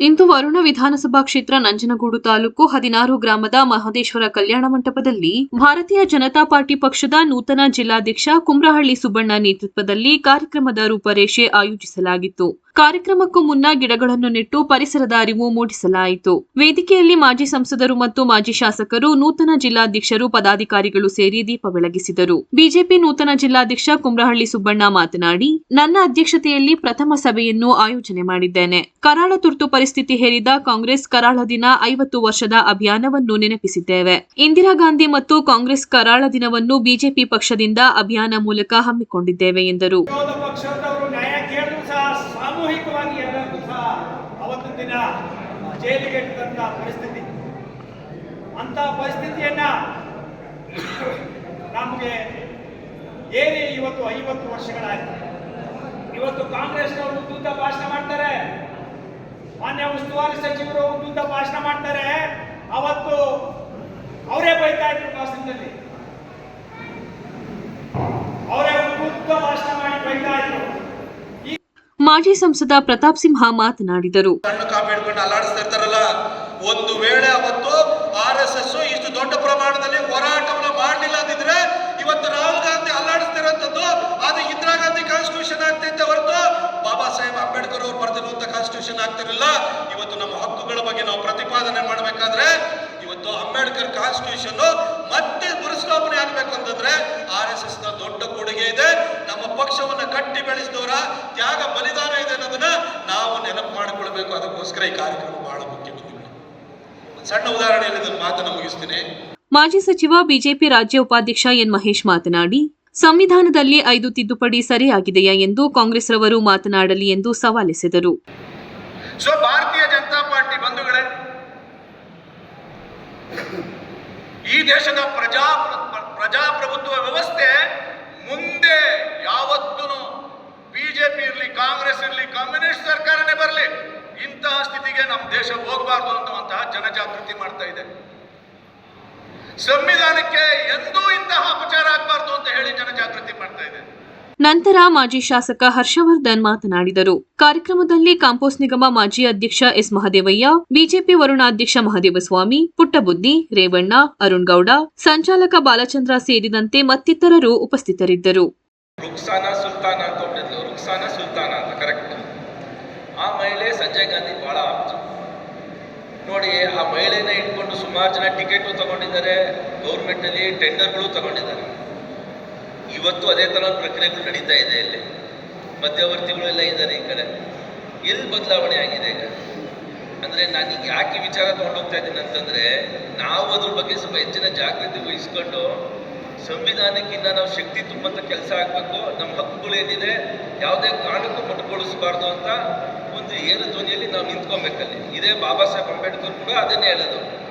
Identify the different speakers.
Speaker 1: ಇಂದು ವರುಣ ವಿಧಾನಸಭಾ ಕ್ಷೇತ್ರ ನಂಜನಗೂಡು ತಾಲೂಕು ಹದಿನಾರು ಗ್ರಾಮದ ಮಹದೇಶ್ವರ ಕಲ್ಯಾಣ ಮಂಟಪದಲ್ಲಿ ಭಾರತೀಯ ಜನತಾ ಪಾರ್ಟಿ ಪಕ್ಷದ ನೂತನ ಜಿಲ್ಲಾಧ್ಯಕ್ಷ ಕುಮ್ರಹಳ್ಳಿ ಸುಬ್ಬಣ್ಣ ನೇತೃತ್ವದಲ್ಲಿ ಕಾರ್ಯಕ್ರಮದ ರೂಪರೇಷೆ ಆಯೋಜಿಸಲಾಗಿತ್ತು. ಕಾರ್ಯಕ್ರಮಕ್ಕೂ ಮುನ್ನ ಗಿಡಗಳನ್ನು ನೆಟ್ಟು ಪರಿಸರದ ಅರಿವು ಮೂಡಿಸಲಾಯಿತು. ವೇದಿಕೆಯಲ್ಲಿ ಮಾಜಿ ಸಂಸದರು ಮತ್ತು ಮಾಜಿ ಶಾಸಕರು ನೂತನ ಜಿಲ್ಲಾಧ್ಯಕ್ಷರು, ಪದಾಧಿಕಾರಿಗಳು ಸೇರಿ ದೀಪ ಬೆಳಗಿಸಿದರು. ಬಿಜೆಪಿ ನೂತನ ಜಿಲ್ಲಾಧ್ಯಕ್ಷ ಕುಮ್ರಹಳ್ಳಿ ಸುಬ್ಬಣ್ಣ ಮಾತನಾಡಿ, ನನ್ನ ಅಧ್ಯಕ್ಷತೆಯಲ್ಲಿ ಪ್ರಥಮ ಸಭೆಯನ್ನು ಆಯೋಜನೆ ಮಾಡಿದ್ದೇನೆ. ಕರಾಳ ತುರ್ತು ಪರಿಸ್ಥಿತಿ ಹೇರಿದ ಕಾಂಗ್ರೆಸ್ ಕರಾಳ ದಿನ ಐವತ್ತು ವರ್ಷದ ಅಭಿಯಾನವನ್ನು ನೆನಪಿಸಿದ್ದೇವೆ. ಇಂದಿರಾ ಗಾಂಧಿ ಮತ್ತು ಕಾಂಗ್ರೆಸ್ ಕರಾಳ ದಿನವನ್ನು ಬಿಜೆಪಿ ಪಕ್ಷದಿಂದ ಅಭಿಯಾನ ಮೂಲಕ ಹಮ್ಮಿಕೊಂಡಿದ್ದೇವೆ ಎಂದರು.
Speaker 2: ಜೈಲಿಗೆ ಇಟ್ಟಂತ ಪರಿಸ್ಥಿತಿ. ಅಂತ ಪರಿಸ್ಥಿತಿಯನ್ನ ನಮಗೆ ಏರಿ ಇವತ್ತು ಐವತ್ತು ವರ್ಷಗಳಾಯ್ತು. ಇವತ್ತು ಕಾಂಗ್ರೆಸ್ನವರು ಉದ್ದುದ್ದ ಭಾಷಣ ಮಾಡ್ತಾರೆ. ಮಾನ್ಯ ಉಸ್ತುವಾರಿ ಸಚಿವರು ಉದ್ದುದ್ದ ಭಾಷಣ ಮಾಡ್ತಾರೆ. ಅವತ್ತು ಅವರೇ ಬೈತಾ ಇದ್ರು ಭಾಷಣದಲ್ಲಿ ಅವರೇ ಉದ್ದುದ್ದ ಭಾಷಣ ಮಾಡಿ ಬೈತಾ ಇದ್ರು.
Speaker 1: ಮಾಜಿ ಸಂಸದ ಪ್ರತಾಪ್ ಸಿಂಹ ಮಾತನಾಡಿದರು.
Speaker 3: ಸಣ್ಣ ಅಲ್ಲಾಡಿಸ್ತಾ ಇರ್ತಾರಲ್ಲ, ಒಂದು ವೇಳೆ ಅವತ್ತು ಆರ್ ಎಸ್ ಎಸ್ ಇಷ್ಟು ದೊಡ್ಡ ಪ್ರಮಾಣದಲ್ಲಿ ಹೋರಾಟವನ್ನು ಮಾಡಲಿಲ್ಲ ಅಂದಿದ್ರೆ ಇವತ್ತು ರಾಹುಲ್ ಗಾಂಧಿ ಅಲ್ಲಾಡಿಸ್ತಿರೋಂಥದ್ದು, ಅದು ಇಂದಿರಾ ಗಾಂಧಿ ಕಾನ್ಸ್ಟಿಟ್ಯೂಷನ್ ಆಗ್ತೈತೆ ಹೊರತು ಬಾಬಾ ಸಾಹೇಬ್ ಅಂಬೇಡ್ಕರ್ ಅವರು ಬರೆದಿರುವಂತ ಕಾನ್ಸ್ಟಿಟ್ಯೂಷನ್ ಆಗ್ತಿರಲಿಲ್ಲ. ಇವತ್ತು ನಮ್ಮ ಹಕ್ಕುಗಳ ಬಗ್ಗೆ ನಾವು ಪ್ರತಿಪಾದನೆ ಮಾಡಬೇಕಾದ್ರೆ ಇವತ್ತು ಅಂಬೇಡ್ಕರ್ ಕಾನ್ಸ್ಟಿಟ್ಯೂಷನ್ ಮತ್ತೆ ಮರುಸ್ಥಾಪನೆ ಆಗ್ಬೇಕು ಅಂತಂದ್ರೆ ಆರ್ ಎಸ್ ಎಸ್ ದೊಡ್ಡ ಕೊಡುಗೆ ಇದೆ. ನಮ್ಮ ಪಕ್ಷವನ್ನ ಕಟ್ಟಿ ಬೆಳೆಸಿದವರ ತ್ಯಾಗ ಬಲಿದಾನ ಇದೆ ಅನ್ನೋದನ್ನ ನೆನಪು ಮಾಡಿಕೊಳ್ಬೇಕು ಅದಕ್ಕೋಸ್ಕರ ಈ ಕಾರ್ಯಕ್ರಮ ಬಹಳ ಮುಖ್ಯ ಒಂದು ಸಣ್ಣ ಉದಾಹರಣೆಯಲ್ಲಿ ನನ್ನ ಮಾತನ್ನು ಮುಗಿಸ್ತೀನಿ.
Speaker 1: ಮಾಜಿ ಸಚಿವ ಬಿಜೆಪಿ ರಾಜ್ಯ ಉಪಾಧ್ಯಕ್ಷ ಎನ್ ಮಹೇಶ್ ಮಾತನಾಡಿ ಸಂವಿಧಾನದಲ್ಲಿ ಐದು ತಿದ್ದುಪಡಿ ಸರಿಯಾಗಿದೆಯಾ ಎಂದು ಕಾಂಗ್ರೆಸ್ ರವರು ಮಾತನಾಡಲಿ ಎಂದು ಸವಾಲಿಸಿದರು.
Speaker 3: ಸೊ ಭಾರತೀಯ ಜನತಾ ಪಾರ್ಟಿ ಬಂಧುಗಳೇ ಈ ದೇಶದ ಪ್ರಜಾ ಪ್ರಜಾಪ್ರಭುತ್ವ ವ್ಯವಸ್ಥೆ ಬರಲಿ. ಇಂತಹ ಸ್ಥಿತಿಗೆ ನಮ್ಮ ದೇಶ ಹೋಗಬಾರ್ದು ಅನ್ನುವಂತಹ ಜನಜಾಗೃತಿ ಮಾಡ್ತಾ ಇದೆ. ಸಂವಿಧಾನಕ್ಕೆ ಎಂದೂ ಇಂತಹ ಅಪಚಾರ ಆಗಬಾರ್ದು ಅಂತ ಹೇಳಿ ಜನಜಾಗೃತಿ ಮಾಡ್ತಾ ಇದೆ.
Speaker 1: ನಂತರ ಮಾಜಿ ಶಾಸಕ ಹರ್ಷವರ್ಧನ್ ಮಾತನಾಡಿದರು. ಕಾರ್ಯಕ್ರಮದಲ್ಲಿ ಕಾಂಪೋಸ್ ನಿಗಮ ಮಾಜಿ ಅಧ್ಯಕ್ಷ ಎಸ್ ಮಹದೇವಯ್ಯ ಬಿಜೆಪಿ ವರುಣಾಧ್ಯಕ್ಷ ಮಹದೇವಸ್ವಾಮಿ ಪುಟ್ಟಬುದ್ದಿ ರೇವಣ್ಣ ಅರುಣ್ ಗೌಡ ಸಂಚಾಲಕ ಬಾಲಚಂದ್ರ ಸೇರಿದಂತೆ ಮತ್ತಿತರರು ಉಪಸ್ಥಿತರಿದ್ದರು.
Speaker 4: ರುಕ್ಸಾನಾ ಸುಲ್ತಾನ ಅಂತ ರುಕ್ಸಾನಾ ಸುಲ್ತಾನ ಅಂತ ಕರೆಕ್ಟ್ ಆ ಮಹಿಳೆ ಸಂಜಯ್ ಗಾಂಧಿ ಬಹಳ ಆಪ್ತು. ನೋಡಿ, ಆ ಮಹಿಳೆನ ಇಟ್ಕೊಂಡು ಸುಮಾರು ಜನ ಟಿಕೆಟು ತಗೊಂಡಿದ್ದಾರೆ, ಗೌರ್ಮೆಂಟಲ್ಲಿ ಟೆಂಡರ್ಗಳು ತಗೊಂಡಿದ್ದಾರೆ. ಇವತ್ತು ಅದೇ ಥರ ಪ್ರಕ್ರಿಯೆಗಳು ನಡೀತಾ ಇದೆ ಇಲ್ಲಿ. ಮಧ್ಯವರ್ತಿಗಳು ಎಲ್ಲ ಇದ್ದಾರೆ ಈ ಕಡೆ. ಎಲ್ಲಿ ಬದಲಾವಣೆ ಆಗಿದೆ ಈಗ? ಅಂದರೆ ಈಗ ಯಾಕೆ ವಿಚಾರ ತಗೊಂಡು ಹೋಗ್ತಾ ಇದ್ದೀನಿ ಅಂತಂದರೆ, ನಾವು ಅದ್ರ ಬಗ್ಗೆ ಸ್ವಲ್ಪ ಹೆಚ್ಚಿನ ಜಾಗೃತಿ ವಹಿಸ್ಕೊಂಡು ಸಂವಿಧಾನಕ್ಕಿಂತ ನಾವು ಶಕ್ತಿ ತುಂಬಂತ ಕೆಲಸ ಆಗಬೇಕು, ನಮ್ಮ ಹಕ್ಕುಗಳು ಏನಿದೆ, ಯಾವುದೇ ಕಾರಣಕ್ಕೂ ಮೊಟಕುಗೊಳಿಸಬಾರ್ದು ಅಂತ ಏರು ಧ್ವನಿಯಲ್ಲಿ ನಾವು ನಿಂತ್ಕೊಬೇಕಲ್ಲಿ? ಇದೇ ಬಾಬಾ ಸಾಹೇಬ್ ಅಂಬೇಡ್ಕರ್ ಕೂಡ ಅದನ್ನೇ ಹೇಳೋದು.